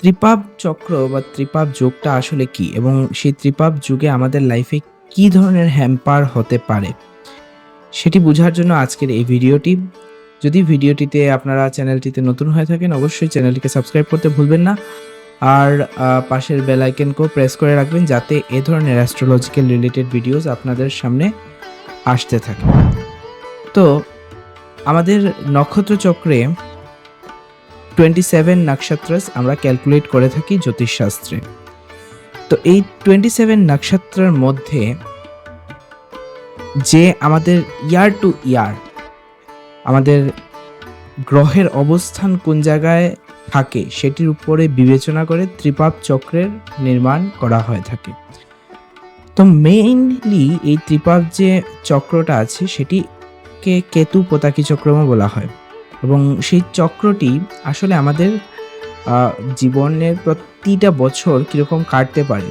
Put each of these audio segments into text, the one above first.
ত্রিপাব চক্র বা ত্রিপাব যুগটা আসলে কি? এবং সেই ত্রিপাব যুগে আমাদের লাইফে কি ধরনের হ্যাম্পার হতে পারে? সেটি বোঝার জন্য আজকের এই ভিডিওটি। যদি ভিডিওটিতে আপনারা চ্যানেলটিতে নতুন হয়ে থাকেন, অবশ্যই চ্যানেলটিকে সাবস্ক্রাইব করতে ভুলবেন না। আর পাশের বেল আইকনকেও প্রেস করে রাখবেন যাতে এ ধরনের অ্যাস্ট্রোলজিক্যাল রিলেটেড ভিডিওস আপনাদের সামনে আসতে থাকে। তো, আমাদের নক্ষত্র চক্রে টোয়েন্টি সেভেন নক্ষত্রস আমরা ক্যালকুলেট করে থাকি জ্যোতিষশাস্ত্রে। তো এই টোয়েন্টি সেভেন নক্ষত্রের মধ্যে যে আমাদের ইয়ার টু ইয়ার আমাদের গ্রহের অবস্থান কোন জায়গায় থাকে সেটির উপরে বিবেচনা করে ত্রিপাপ চক্রের নির্মাণ করা হয়ে থাকে। তো মেইনলি এই ত্রিপাপ যে চক্রটা আছে সেটিকে কেতু পোতাকি চক্রমও বলা হয়। এবং সেই চক্রটি আসলে আমাদের জীবনের প্রতিটা বছর কীরকম কাটতে পারে।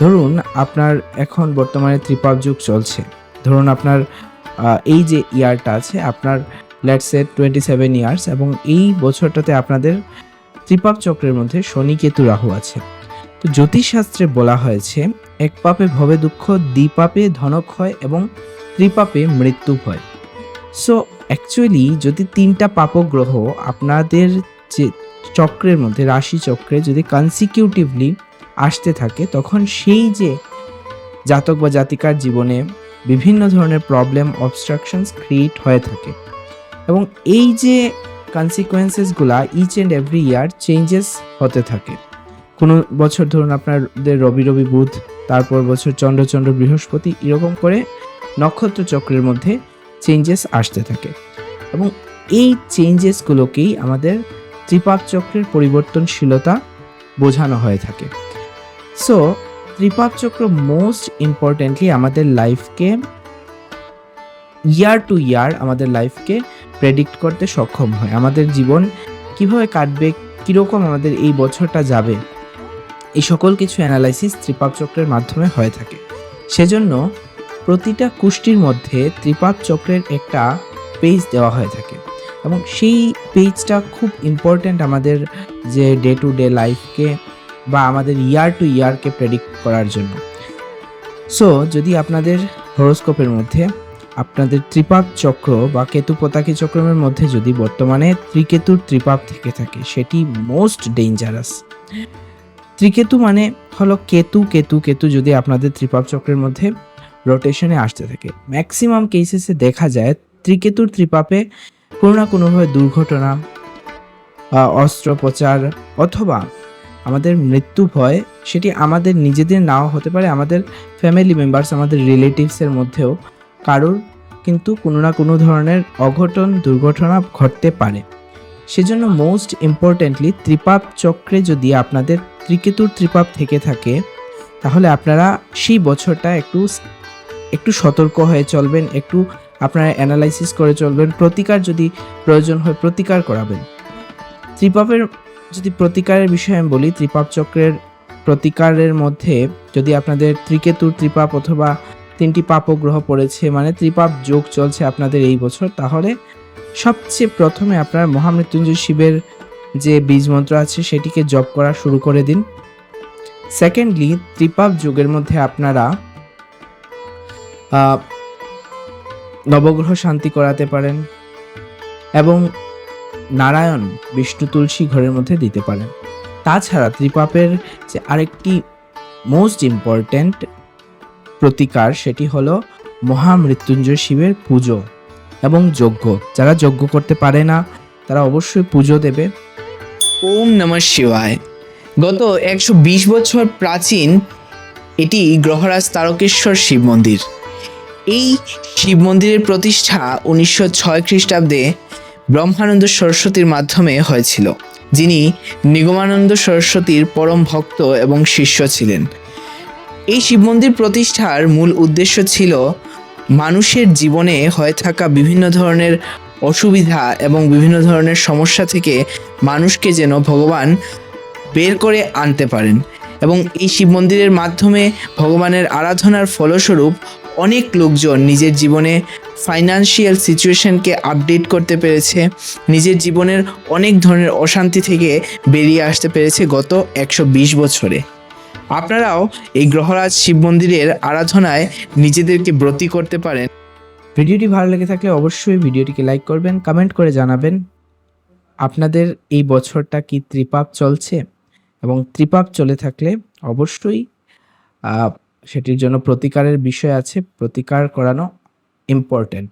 ধরুন আপনার এখন বর্তমানে ত্রিপাপ যুগ চলছে। ধরুন আপনার এই যে ইয়ারটা আছে, আপনার let's a twenty seven years এবং এই বছরটাতে আপনাদের ত্রিপাপ চক্রের মধ্যে শনি কেতু রাহু আছে। তো জ্যোতিষশাস্ত্রে বলা হয়েছে, এক পাপে ভবে দুঃখ দ্বিপাপে ধনক ধনক্ষয় এবং ত্রিপাপে মৃত্যু ভয় সো অ্যাকচুয়ালি যদি তিনটা পাপগ্রহ আপনাদের যে চক্রের মধ্যে, রাশি চক্রে যদি কনসিকিউটিভলি আসতে থাকে, তখন সেই যে জাতক বা জাতিকার জীবনে বিভিন্ন ধরনের প্রবলেম অবস্ট্রাকশনস ক্রিয়েট হয়ে থাকে। এবং এই যে কনসিকোয়েন্সেসগুলা each and every year changes হতে থাকে। কোনো বছর ধরুন আপনাদের রবি রবি বুধ, তারপর বছর চন্দ্র চন্দ্র বৃহস্পতি, এরকম করে নক্ষত্র চক্রের মধ্যে চেঞ্জেস আসতে থাকে। এবং এই চেঞ্জেসগুলোকেই আমাদের ত্রিপাপ চক্রের পরিবর্তনশীলতা বোঝানো হয়ে থাকে। সো ত্রিপাপ চক্র মোস্ট ইম্পর্ট্যান্টলি আমাদের লাইফকে ইয়ার টু ইয়ার আমাদের লাইফকে প্রেডিক্ট করতে সক্ষম হয়। আমাদের জীবন কীভাবে কাটবে, কীরকম আমাদের এই বছরটা যাবে, এই সকল কিছু অ্যানালাইসিস ত্রিপাপ চক্রের মাধ্যমে হয়ে থাকে। সেজন্য প্রতিটা কুষ্টির মধ্যে ত্রিপাপ চক্রের একটা পেজ দেওয়া হয়ে থাকে। এবং সেই পেজটা খুব ইম্পর্ট্যান্ট আমাদের যে ডে টু ডে লাইফকে বা আমাদের ইয়ার টু ইয়ারকে প্রেডিক্ট করার জন্য। সো যদি আপনাদের হরোস্কোপের মধ্যে, আপনাদের ত্রিপাপ চক্র বা কেতু পতাকি চক্রমের মধ্যে যদি বর্তমানে ত্রিকেতুর ত্রিপাপ থেকে থাকে, সেটি মোস্ট ডেঞ্জারাস ত্রিকেতু মানে হলো কেতু কেতু কেতু যদি আপনাদের ত্রিপাপ চক্রের মধ্যে রোটেশনে আসতে থাকে। ম্যাক্সিমাম কেসেসে দেখা যায় ত্রিকেতুর ত্রিপাপে কোনো না কোনোভাবে দুর্ঘটনা অস্ত্রোপচার অথবা আমাদের মৃত্যু ভয়, সেটি আমাদের নিজেদের নাও হতে পারে। আমাদের ফ্যামিলি মেম্বার্স আমাদের রিলেটিভসের মধ্যেও কারোর কিন্তু কোনো না কোনো ধরনের অঘটন, দুর্ঘটনা ঘটতে পারে। সেজন্য মোস্ট ইম্পর্টেন্টলি ত্রিপাপ চক্রে যদি আপনাদের ত্রিকেতুর ত্রিপাপ থেকে থাকে, তাহলে আপনারা সেই বছরটা একটু একটু সতর্ক হয়ে চলবেন, একটু আপনারা অ্যানালাইসিস করে চলবেন, প্রতিকার যদি প্রয়োজন হয় প্রতিকার করাবেন। ত্রিপাপের যদি প্রতিকারের বিষয়ে আমি বলি, ত্রিপাপ চক্রের প্রতিকারের মধ্যে যদি আপনাদের ত্রিকেতুর ত্রিপাপ অথবা তিনটি পাপগ্রহ পড়েছে মানে ত্রিপাপ যোগ চলছে আপনাদের এই বছর, তাহলে সবচেয়ে প্রথমে আপনার মহামৃত্যুঞ্জয় শিবের যে বীজ মন্ত্র আছে, সেটিকে জপ করা শুরু করে দিন। সেকেন্ডলি ত্রিপাপ যুগের মধ্যে আপনারা নবগ্রহ শান্তি করাতে পারেন এবং নারায়ণ বিষ্ণু তুলসী ঘরের মধ্যে দিতে পারেন। তাছাড়া ত্রিপাপের যে আরেকটি মোস্ট ইম্পর্ট্যান্ট প্রতিকার সেটি হলো মহামৃত্যুঞ্জয় শিবের পুজো এবং যজ্ঞ। যারা যজ্ঞ করতে পারে না, তারা অবশ্যই পুজো দেবে। ওম নমঃ শিবায়। গত একশো বিশ বছর প্রাচীন এটি গ্রহরাজ তারকেশ্বর শিব মন্দির। এই শিব মন্দিরের প্রতিষ্ঠা উনিশশো ছয় খ্রিস্টাব্দে ব্রহ্মানন্দ সরস্বতীর মাধ্যমে হয়েছিল, যিনি নিগমানন্দ সরস্বতীর পরম ভক্ত এবং শিষ্য ছিলেন। এই শিব মন্দির প্রতিষ্ঠার মূল উদ্দেশ্য ছিল মানুষের জীবনে হয়ে থাকা বিভিন্ন ধরনের অসুবিধা এবং বিভিন্ন ধরনের সমস্যা থেকে মানুষকে যেন ভগবান বের করে আনতে পারেন এবং এই শিব মন্দিরের মাধ্যমে ভগবানের আরাধনার ফলস্বরূপ অনেক লোকজন নিজের জীবনে ফাইনান্সিয়াল সিচুয়েশনকে আপডেট করতে পেরেছে। নিজের জীবনের অনেক ধরনের অশান্তি থেকে বেরিয়ে আসতে পেরেছে গত একশো বিশ বছরে। আপনারাও এই গ্রহরাজ শিব মন্দিরের আরাধনায় নিজেদেরকে ব্রতী করতে পারেন। ভিডিওটি ভালো লেগে থাকলে অবশ্যই ভিডিওটিকে লাইক করবেন কমেন্ট করে জানাবেন। আপনাদের এই বছরটা কি ত্রিপাপ চলছে? এবং ত্রিপাপ চলে থাকলে অবশ্যই সেটির জন্য প্রতিকারের বিষয় আছে প্রতিকার করানো ইম্পর্ট্যান্ট